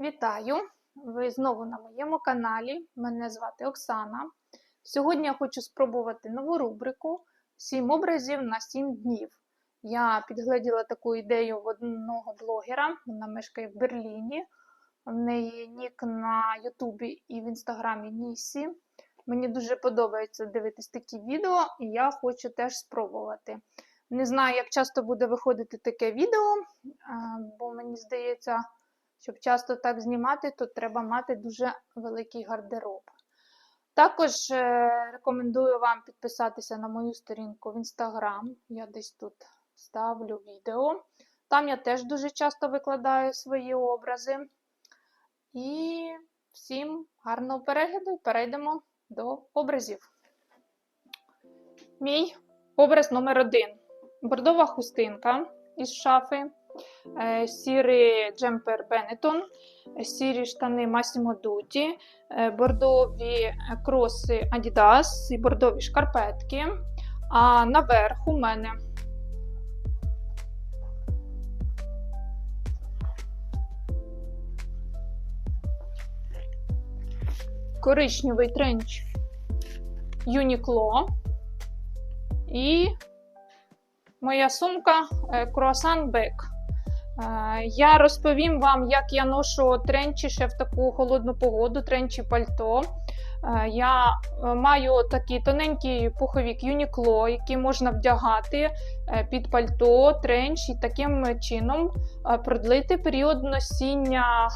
Вітаю! Ви знову на моєму каналі. Мене звати Оксана. Сьогодні я хочу спробувати нову рубрику «7 образів на 7 днів. Я підгледіла таку ідею в одного блогера, вона мешкає в Берліні. В неї нік на Ютубі і в Інстаграмі Нісі. Мені дуже подобається дивитись такі відео, і я хочу теж спробувати. Не знаю, як часто буде виходити таке відео, бо мені здається, щоб часто так знімати, то треба мати дуже великий гардероб. Також е, рекомендую вам підписатися на мою сторінку в Інстаграм. Я десь тут ставлю відео. Там я теж дуже часто викладаю свої образи. І всім гарного перегляду і перейдемо до образів. Мій образ номер один. Бордова хустинка із шафи, сірий джемпер е, сірі штани Massimo Dutti, е, бордові кроси Adidas і бордові шкарпетки. А наверх у мене коричневий тренч Uniqlo і моя сумка Croissant Bag. Е, Я розповім вам, як я ношу тренчі ще в таку холодну погоду, тренчі пальто. Е, Я е, маю такий тоненький пуховик Uniqlo, який можна вдягати під пальто, тренч і таким чином продлити період носіння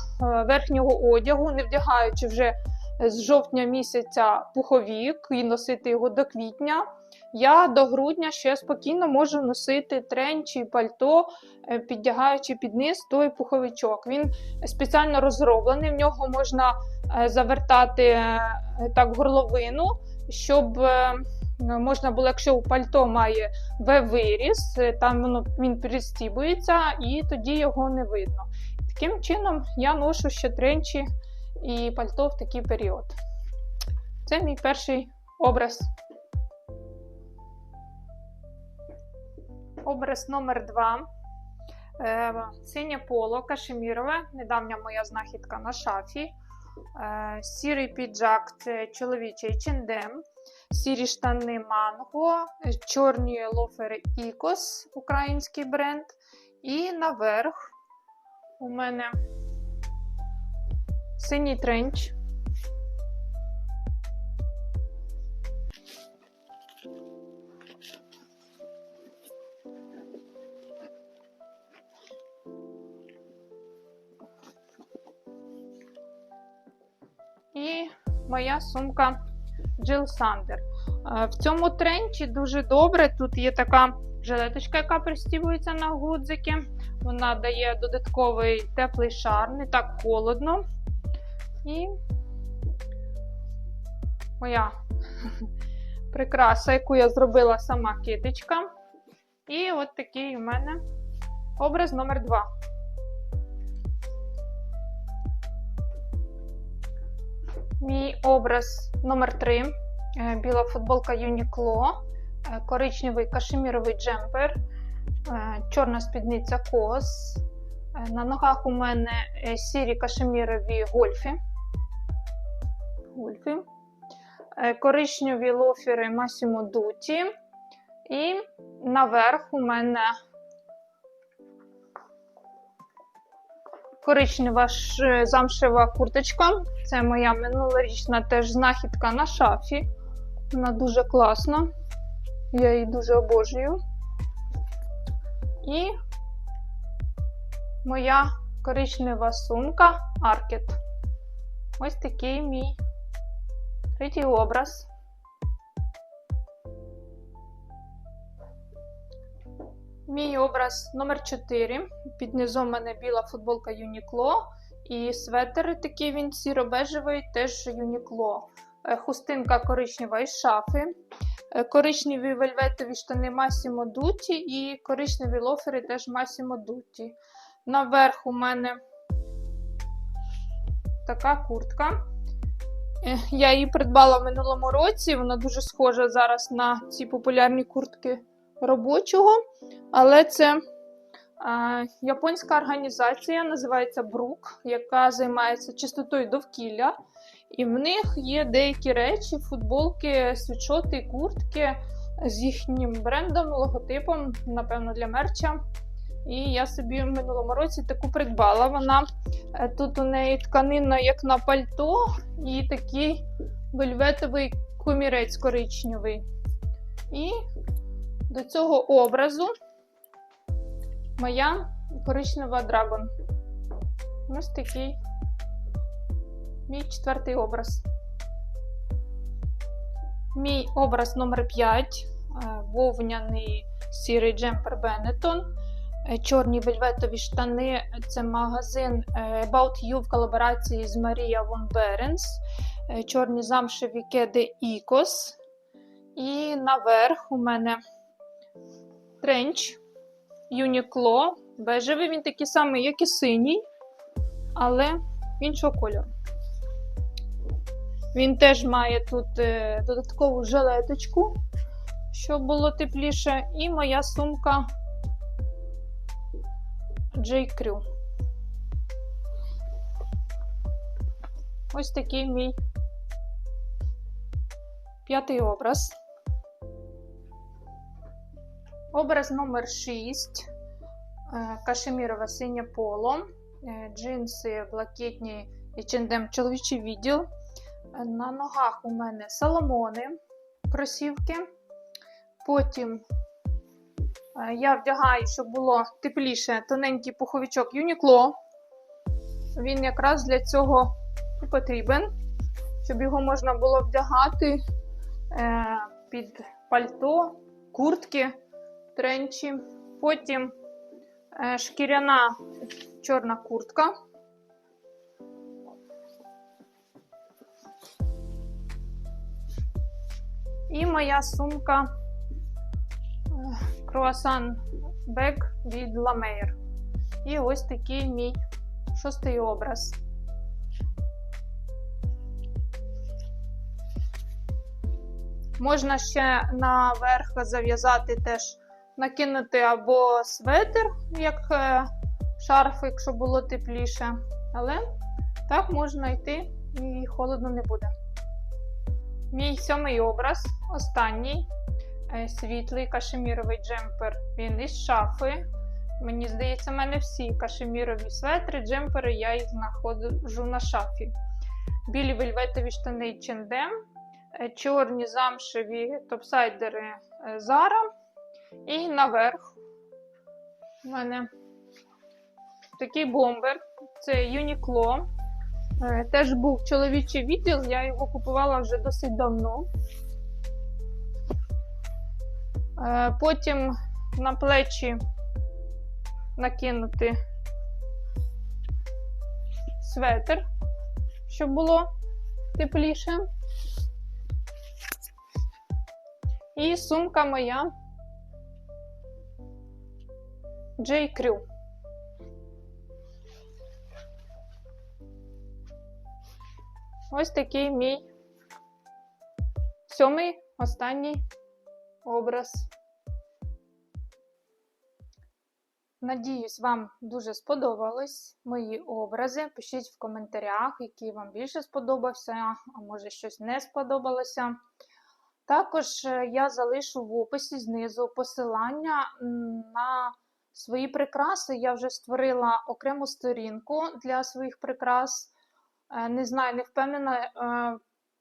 верхнього одягу, не вдягаючи вже з жовтня місяця пуховік і носити його до квітня. Я до грудня ще спокійно можу носити тренч і пальто, е, піддягаючи під низ той пуховичок. Він спеціально розроблений, в нього можна е, завертати е, так горловину, щоб можна було, якщо пальто має В-виріс, там воно, він пристібується і тоді його не видно. Таким чином я ношу ще тренчі і пальто в такий період. Це мій перший образ. Образ номер два. Е, Синє поло кашемірове, недавня моя знахідка на шафі. Е, Сірий піджак це чоловічий чиндем, сірі штани манго, чорні лофери Ікос, український бренд. І наверх у мене синій тренч. І моя сумка Jill Sander. Е, В цьому тренчі дуже добре. Тут є така жилеточка, яка пристібується на гудзики. Вона дає додатковий теплий шар, не так холодно. І моя прикраса, яку я зробила сама китичка. І от такий у мене образ номер 2. Мій образ номер 3 Біла футболка Uniqlo, е, коричневий кашеміровий джемпер, е, чорна спідниця кос. Е, На ногах у мене е, сірі кашемірові гольфи. Гольфи. Е, Коричневі лофери Massimo Dutti. І наверх у мене коричнева замшева курточка. Це моя минулорічна теж знахідка на шафі. Вона дуже класна. Я її дуже обожнюю. І моя коричнева сумка Аркет. Ось такий мій третій образ. Мій образ номер 4. Під низом у мене біла футболка Uniqlo. І светер такий він сіро-бежевий, теж Uniqlo. Е, Хустинка коричнева із шафи. Е, Коричневі вельветові штани Massimo Dutti і коричневі лофери теж Massimo Dutti. Наверх у мене така куртка. Я її придбала в минулому році. Вона дуже схожа зараз на ці популярні куртки робочого. Але це Е, Японська організація називається Брук, яка займається чистотою довкілля. І в них є деякі речі, футболки, світшоти, куртки з їхнім брендом, логотипом, напевно, для мерча. І я собі в минулому році таку придбала. Вона е, тут у неї тканина, як на пальто, і такий вельветовий комірець коричневий. І до цього образу моя коричнева драгон. Ось такий мій четвертий образ. Мій образ номер 5 вовняний сірий джемпер Бенетон. Е, Чорні вельветові штани це магазин е, About You в колаборації з Марія Вон Беренс. Е, Чорні замшеві кеди Ікос. І наверх у мене тренч Юнікло. Бежевий, він такий самий, як і синій, але іншого кольору. Він теж має тут додаткову жилеточку, щоб було тепліше, і моя сумка Crew. Ось такий мій п'ятий образ. Образ номер 6. Кашемірове синє поло, е, джинси блакитні H&M чоловічий відділ. Е, На ногах у мене соломони, кросівки. Потім е, я вдягаю, щоб було тепліше, тоненький пуховичок Uniqlo. Він якраз для цього і потрібен, щоб його можна було вдягати е, під пальто, куртки, тренчі. Потім е, шкіряна чорна куртка. І моя сумка круасан бек від Ламейр. І ось такий мій шостий образ. Можна ще наверх зав'язати теж, накинути або светр, як е, шарф, якщо було тепліше. Але так можна йти і холодно не буде. Мій сьомий образ, останній світлий кашеміровий джемпер. Він із шафи. Мені здається, в мене всі кашемірові светри, джемпери, я їх знаходжу на шафі. Білі вельветові штани H&M, е, чорні замшеві топсайдери е, Zara. І наверх у мене такий бомбер. Це Uniqlo. Е, Теж був чоловічий відділ, я його купувала вже досить давно. Е, Потім на плечі накинути светр, щоб було тепліше. І сумка моя J. Crew. Ось такий мій сьомий останній образ. Надіюсь, вам дуже сподобались мої образи. Пишіть в коментарях, який вам більше сподобався, а може щось не сподобалося. Також е, я залишу в описі знизу посилання на свої прикраси. Я вже створила окрему сторінку для своїх прикрас. Е, Не знаю, не впевнена.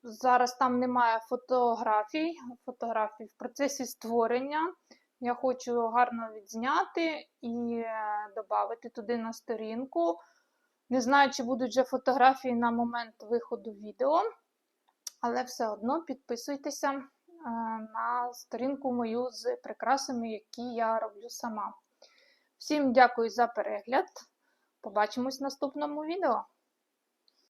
Е, Зараз там немає фотографій. Фотографій в процесі створення. Я хочу гарно відзняти і додати туди на сторінку. Не знаю, чи будуть вже фотографії на момент виходу відео, але все одно підписуйтеся е, на сторінку мою з прикрасами, які я роблю сама. Всім дякую за перегляд. Побачимось в наступному відео.